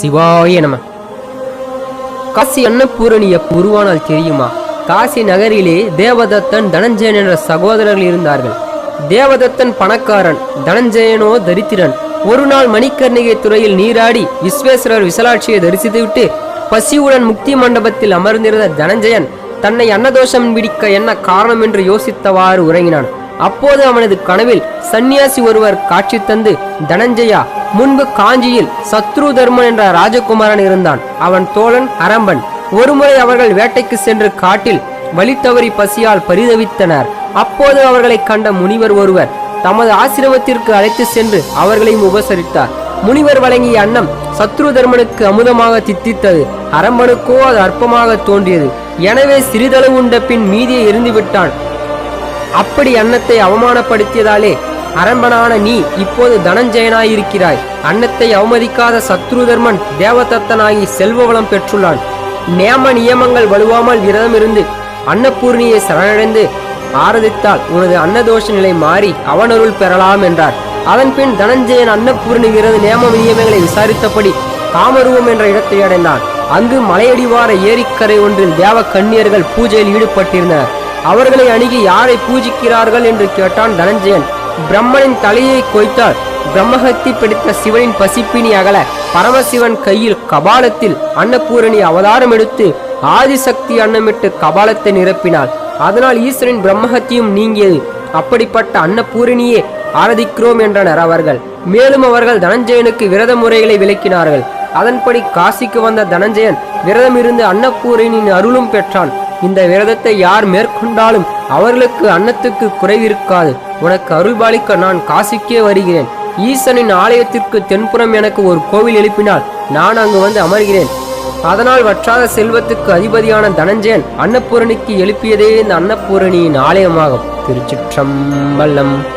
சிவாய நம. காசி அன்னபூரணிய எப்ப உருவானால் தெரியுமா? காசி நகரிலே தேவதத்தன் தனஞ்சயன் என்ற சகோதரர்கள் இருந்தார்கள். தேவதத்தன் பணக்காரன் தனஞ்சயனோ தரித்திரன். ஒரு நாள் மணிக்கர்ணிகை துறையில் நீராடி விஸ்வேஸ்வரர் விசலாட்சியை தரிசித்துவிட்டு பசியுடன் முக்தி மண்டபத்தில் அமர்ந்திருந்த தனஞ்சயன் தன்னை அன்னதோஷம் பிடிக்க என்ன காரணம் என்று யோசித்தவாறு உறங்கினான். அப்போது அவனது கனவில் சந்நியாசி ஒருவர் காட்சி தந்து தனஞ்சயா முன்பு காஞ்சியில் சத்ரு தர்மன் என்ற ராஜகுமாரன் இருந்தான். அவன் தோழன் அரம்பன். ஒருமுறை அவர்கள் வேட்டைக்கு சென்று காட்டில் வழி தவறி பசியால் பரிதவித்தனர். அப்போது அவர்களை கண்ட முனிவர் ஒருவர் தமது ஆசிரமத்திற்கு அழைத்து சென்று அவர்களையும் உபசரித்தார். முனிவர் வழங்கிய அன்னம் சத்ரு தர்மனுக்கு அமுதமாக தித்தித்தது. அரம்பனுக்கோ அது அற்பமாக தோன்றியது. எனவே சிறிதளவு உண்ட பின் மீதியை எரிந்து விட்டான் அப்படி அன்னத்தை அவமானப்படுத்தியதாலே அரம்பனான நீ இப்போது தனஞ்சயனாயிருக்கிறாய். அன்னத்தை அவமதிக்காத சத்ருதர்மன் தேவதத்தனாகி செல்வ வளம் பெற்றுள்ளான். நேம நியமங்கள் வலுவாமல் விரதமிருந்து அன்னபூர்ணியை சரணடைந்து ஆரதித்தால் உனது அன்னதோஷ நிலை மாறி அவனருள் பெறலாம் என்றார். அதன்பின் தனஞ்சயன் அன்னபூர்ணி விரத நேம நியமங்களை விசாரித்தபடி காமருவம் என்ற இடத்தை அடைந்தான். அங்கு மலையடிவார ஏரிக்கரை ஒன்றில் தேவ கன்னியர்கள் பூஜையில் ஈடுபட்டிருந்தனர். அவர்களை அணுகி யாரை பூஜிக்கிறார்கள் என்று கேட்டான் தனஞ்சயன். பிரம்மனின் தலையை கொய்த்தால் பிரம்மஹத்தி பிடித்த சிவனின் பசிப்பினி அகல பரமசிவன் கையில் கபாலத்தில் அன்னபூரணி அவதாரம் எடுத்து ஆதிசக்தி அன்னமிட்டு கபாலத்தை நிரப்பினாள் அதனால் ஈஸ்வரின் பிரம்மஹத்தியும் நீங்கியது. அப்படிப்பட்ட அன்னபூரணியே ஆராதிக்கிறோம் என்றனர் அவர்கள். மேலும் அவர்கள் தனஞ்சயனுக்கு விரத முறைகளை விளக்கினார்கள். அதன்படி காசிக்கு வந்த தனஞ்சயன் விரதம் இருந்து அன்னபூரணியின் அருளும் பெற்றான். இந்த விரதத்தை யார் மேற்கொண்டாலும் அவர்களுக்கு அன்னத்துக்கு குறைவிருக்காது. உனக்கு அருள்பாலிக்க நான் காசிக்கே வருகிறேன். ஈசனின் ஆலயத்திற்கு தென்புறம் எனக்கு ஒரு கோவில் எழுப்பினால் நான் அங்கு வந்து அமர்கிறேன். அதனால் வற்றாத செல்வத்துக்கு அதிபதியான தனஞ்சயன் அன்னபூரணிக்கு எழுப்பியதே இந்த அன்னபூரணியின் ஆலயமாகும். திருச்சிற்றம்பலம்.